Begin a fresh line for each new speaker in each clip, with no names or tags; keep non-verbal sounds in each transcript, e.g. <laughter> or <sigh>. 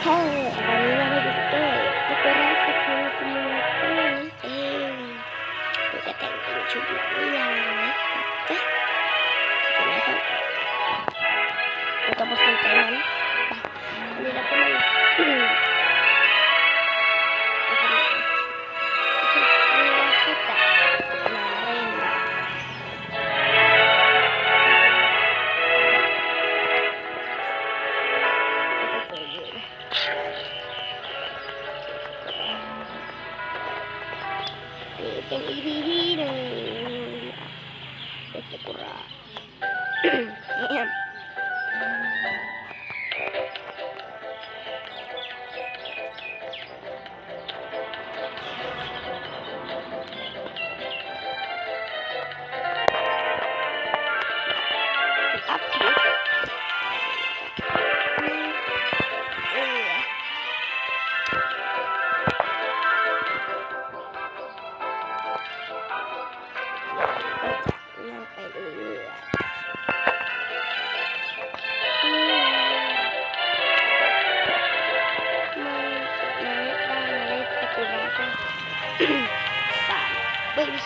Hey, I'm gonna be gay. Look what I said to you from the corner. Hey, look Kita masuk. Kita masuk kanan. Nah, ini dapat. Itang ibibirin. Ito ko <clears throat> Ayan.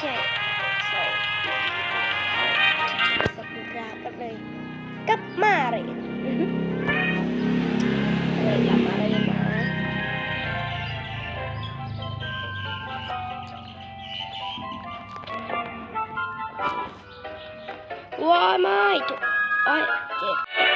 ช่ใส่สกุลากันเลยกับมาเรนเลยกลับมาเลยมาว้าไม่เจ็บอ้ยเจ็บ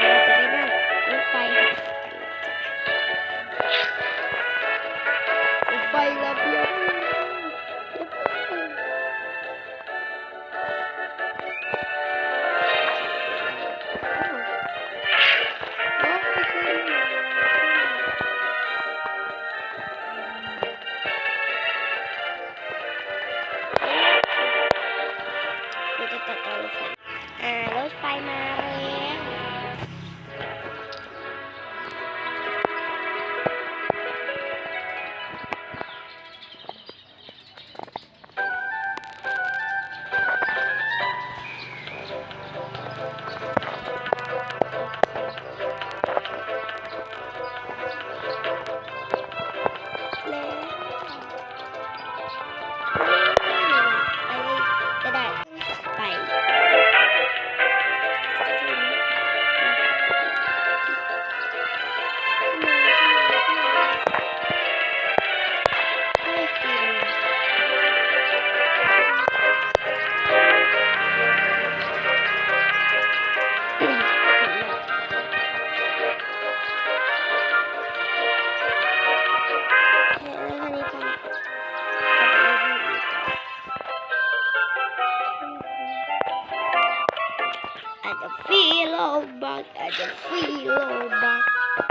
I feel all back. I just feel all back.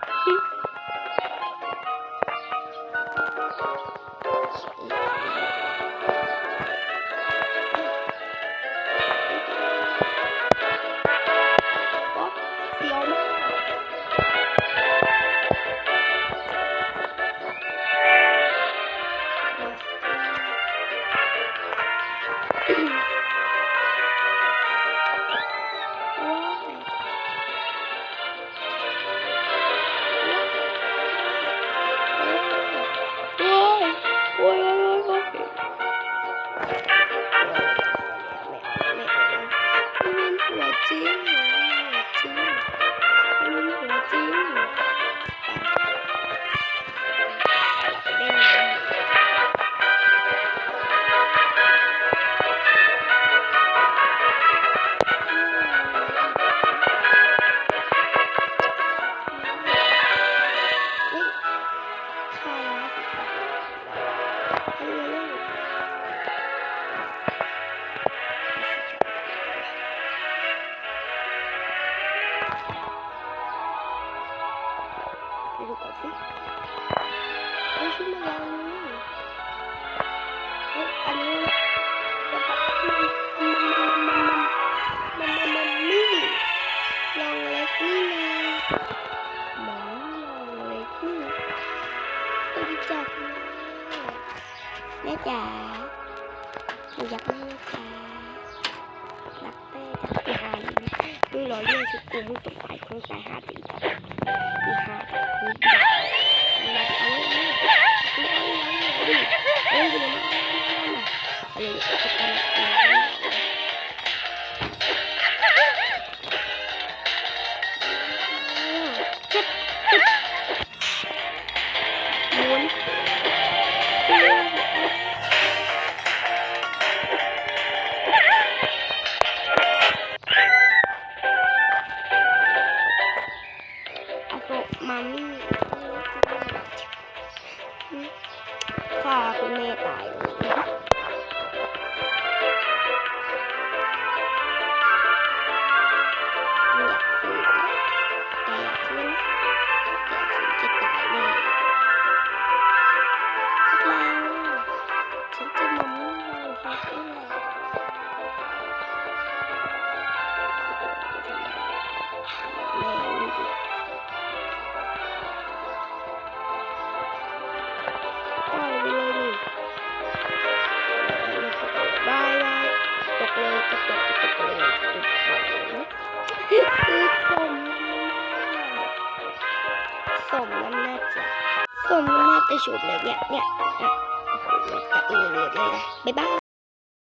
จับแม่แม่จ๋าหนูอยากแม่จ๋ารักแม่จับปีหานี่มึงรอเรื่องชุดกูมึงตกไปคงใสายหาตีกับอีหามึงดักมาเอาเลยเอาเลยเอาเลยเมาเลยอะไรจะกันเจ็บเจ็บ subscribe. สมน้ำหน่าจ้ะสมน้ำน้าจะฉุดเลยเนี่ยเนี่ยเนี่ยโอ้โหมันกระอือเลยนะบ๊ายบาย